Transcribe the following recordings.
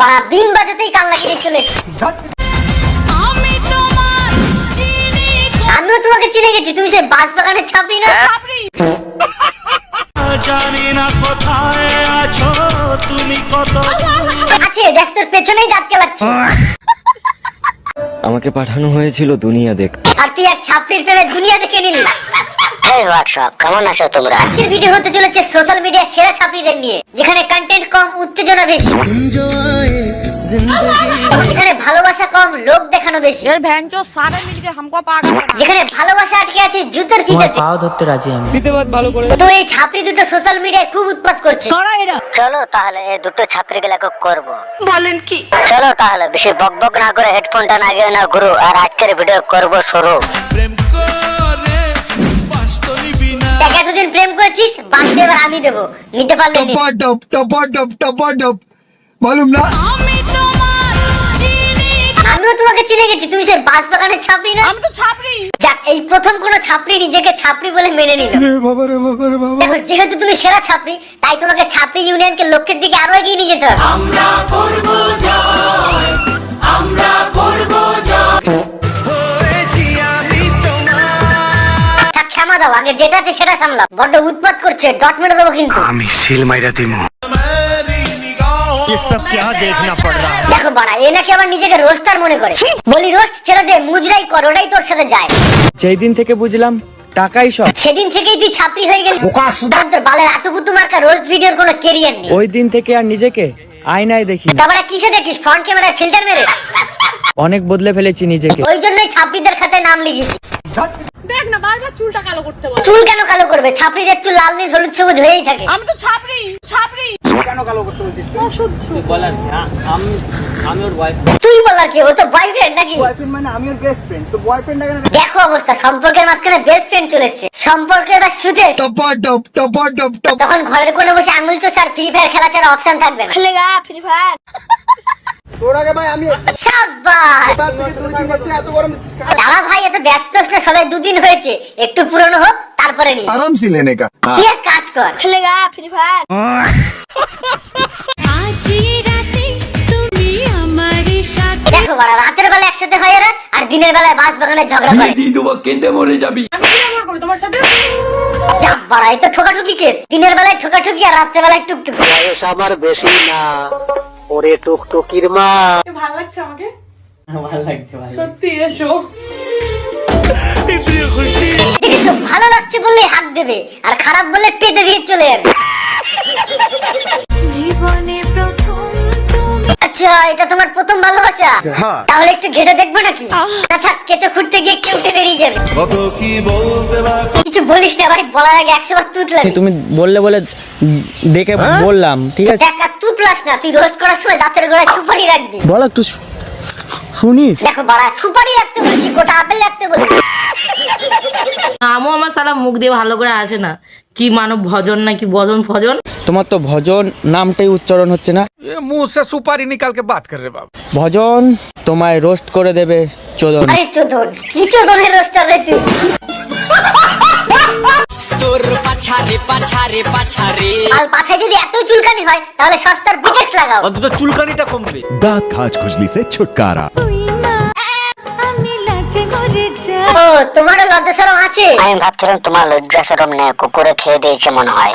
বাড়া বিন বাজাতেই কান্না কিনে চলে। আমিও তোমাকে চিনে গেছি তুমি সেই বাস বাগানের ছাপড়ি না জানি না কোথায় আছো তুমি কত আছে দেখ তোর পেছনেই দাঁত কেলাচ্ছে আমাকে পাঠানো হয়েছিল দুনিয়া দেখতে। আর তুই এক ছাপড়ির প্রেমে দুনিয়া দেখে নিলি। হ্যাঁ হোয়াটসঅ্যাপ কেমন আছো তোমরা? আজকের ভিডিও হতে চলেছে সোশ্যাল মিডিয়া সেরা ছাত্রীদের নিয়ে যেখানে কন্টেন্ট কম উত্তেজনা বেশি। যেখানে ভালোবাসা কম লোক দেখানো বেশি। এর ভ্যানচো সারা মিলকে হামকো পাগল যেখানে ভালোবাসা আটকে আছে জুতার ফিতাতে পাও ধরতে রাজি আমি। বিদেবাদ ভালো করে। তো এই ছাত্রী দুটো সোশ্যাল মিডিয়ায় খুব উৎপাত করছে। কারা এরা। চলো তাহলে এই দুটো ছাত্রীগুলোকে করব। বলেন কি? চলো তাহলে বেশি বকবক না করে হেডফোনটা না গিয়ে না গুরু আর আজকের ভিডিও করব শুরু। প্রেম করেছিস? বাঁচতে এবার আমি দেবো। নিতে পারলে টপ টপ টপ মালুম না? আমিও তোমাকে চিনে গেছি তুমি সেই বাস ছাপড়ি না? আমি তো ছাপড়ি। যাক এই প্রথম কোন ছাপড়ি নিজেকে ছাপড়ি বলে মেনে নিল। বাবা রে বাবা রে বাবা। দেখো যেহেতু তুমি সেরা ছাপড়ি তাই তোমাকে ছাপড়ি ইউনিয়নকে লক্ষ্যের দিকে আরও এগিয়ে নিয়ে যেতে হবে। আমরা করব জয় আমরা করব জয়। দাও আগে যেটা আছে সেটা সামলাও। বড্ড উৎপাত করছে ডট মেরে দেবো কিন্তু। আমি সিল মাইরা দিমু। দেখো বাড়া এ নাকি আবার নিজেকে রোস্টার মনে করে। বলি রোস্ট ছেড়ে দে মুজরাই কর ওটাই তোর সাথে যায়। যেই দিন থেকে বুঝলাম টাকাই সব। সেদিন থেকেই তুই ছাপড়ি হয়ে গেলি। কারণ তোর বালের আতুপুতু মার্কা রোস্ট ভিডিওর কোনো কেরিয়ার নেই। ওই দিন থেকে আর নিজেকে আয়নায় দেখি তারপরে কিসে দেখিস? ফ্রন্ট ক্যামেরায় ফিল্টার মেরে। অনেক বদলে ফেলেছি নিজেকে। ওই জন্যই ছাপড়িদের খাতায় নাম লিখেছি। চুল কেন কালো করবে? চুল লাল নীল হলুদ সবুজ হয়েই থাকে। আমি তো ছাপড়ি ছাপড়ি। দেখো অবস্থা সম্পর্কের মাঝখানে বেস্ট ফ্রেন্ড চলে এসেছে। সম্পর্কে এটা সুদে তখন ঘরের কোনো বসে আঙুল চোষার ফ্রি ফায়ার খেলা ছাড়া অপশন থাকবে খেলে গা ফ্রি ফায়ার রাতের বেলা একসাথে হয়ে রা আর দিনের বেলায় বাস বাগানে ঝগড়া করে। মরে যাবি। তোমার সাথে? যা তো ঠোকাঠুকি কেস দিনের বেলায় ঠোকাঠুকি আর রাতের বেলায় টুকটুকি। আমার বেশি না। ওরে টুকটুকির মা। ভালো লাগছে আমাকে? ভালো লাগছে সত্যি এসো। ভালো লাগছে বললে হাত দেবে আর খারাপ বললে পেটে দিয়ে চলে যাবে। জীবনে প্রথম আচ্ছা এটা তোমার প্রথম ভালোবাসা? তাহলে একটু ঘেটে দেখব নাকি? না থাক কেঁচো খুঁড়তে গিয়ে উঠে বেরিয়ে যাবে। কিছু বলিস না ভাই বলার আগে একশো বার তুত লাগে তুমি বললে বলে দেখে হ্যাঁ? বললাম ঠিক আছে? একা তুই প্লাস না তুই রোস্ট করার সময় দাঁতের গোড়ায় সুপারি রাখবি। বল একটু শুনি। দেখো বাড়া সুপারি রাখতে বলছি গোটা আপেল রাখতে বলছি। নামও আমার সালা মুখ দিয়ে ভালো করে আসে না। কি মানব ভজন নাকি ভজন ফজন তোমার তো ভজন নামটাই উচ্চারণ হচ্ছে না। মুখ সে সুপারি নিকালকে বাত কর রে বাবা ভজন তোমায় রোস্ট করে দেবে চোদন। আরে চোদন কি চোদনের রোস্টার রে তুই? তোর পাছারে পাছারে পাছারে। যদি এত চুলকানি হয় তাহলে সস্তার বিটেক্স লাগাও। অন্তত চুলকানিটা কমবে। দাঁত খাজ খুজলি সে ছুটকারা। ও তোমারও লজ্জা সরম আছে? আমি ভাবছিলাম তোমার লজ্জা সরম নেই কুকুরে খেয়ে দিয়েছে মনে হয়।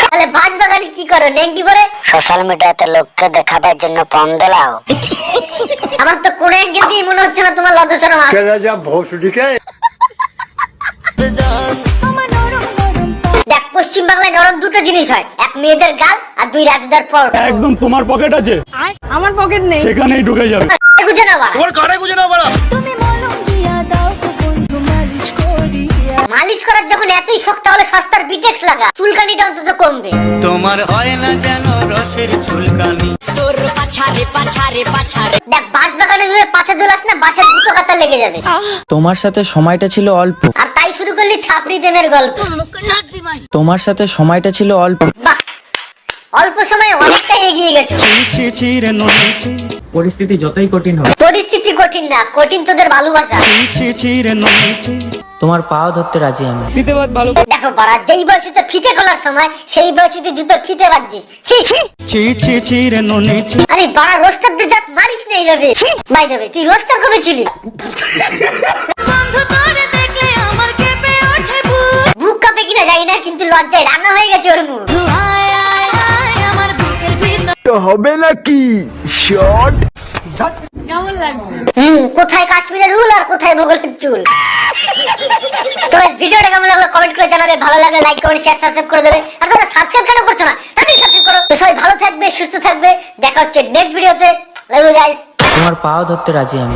তাহলে বাস বাগানে কি করো ডেঙ্গি করে সোশ্যাল মিডিয়াতে লোককে দেখাবার জন্য ফোন দিলাও আমার তো কোনো একদিন মনে হচ্ছে না তোমার লজ্জা সরম আছে। দেখ পশ্চিম বাংলায় নরম দুটো জিনিস হয়। এক মেয়েদের গাল আর দুই রাজদার পর। একদম তোমার পকেট আছে। আমার পকেট নেই। সেখানেই ঢুকে যাবে। বুঝে না বাড়া। তুমি মলম দিয়া দাও মালিশ করিয়া। মালিশ করার যখন এতই শখ তাহলে সস্তার বিটেক্স লাগা। চুলকানিটা অন্তত কমবে। তোমার হয় না যেন রসের চুলকানি। দেখ বাস বাগানে যদি পাছা দোলাস না বাসের দুটো কাতা লেগে যাবে। তোমার সাথে সময়টা ছিল অল্প। আর তাই শুরু করলি ছাপড়ি প্রেমের গল্প। তোমার সাথে সময়টা ছিল অল্প। অল্প সময়ে অনেকটা এগিয়ে গেছে। পরিস্থিতি যতই কঠিন হোক। পরিস্থিতি কঠিন না কঠিন তোদের ভালোবাসা। তোমার পাও ধরতে রাজি আমি। দেখো বাড়া যেই বয়সে তোর ফিতে খোলার সময় সেই বয়সে তুই জুতোর ফিতে বাঁধছিস। ছি আরে বাড়া রোস্টারদের জাত মারিস না এইভাবে। বাই দেবে তুই রোস্টার কবে ছিলি? লজ্জায় রাঙা হয়ে গেছে ওর মুখ। আয় আয় আয় আমার কেমন লাগছে? হুম কোথায় কাশ্মীরের রুল আর কোথায় মোগলের চুল? তো ভিডিওটা কেমন লাগল কমেন্ট করে জানাবে। ভালো লাগলে লাইক কমেন্ট শেয়ার সাবস্ক্রাইব করে দেবে। আর তোমরা সাবস্ক্রাইব কেন করছ না? তাড়াতাড়ি সাবস্ক্রাইব করো। তো সবাই ভালো থাকবে সুস্থ থাকবে। দেখা হচ্ছে নেক্সট ভিডিওতে লাভ ইউ গাইস তোমার পাও ধরতে রাজি আমি।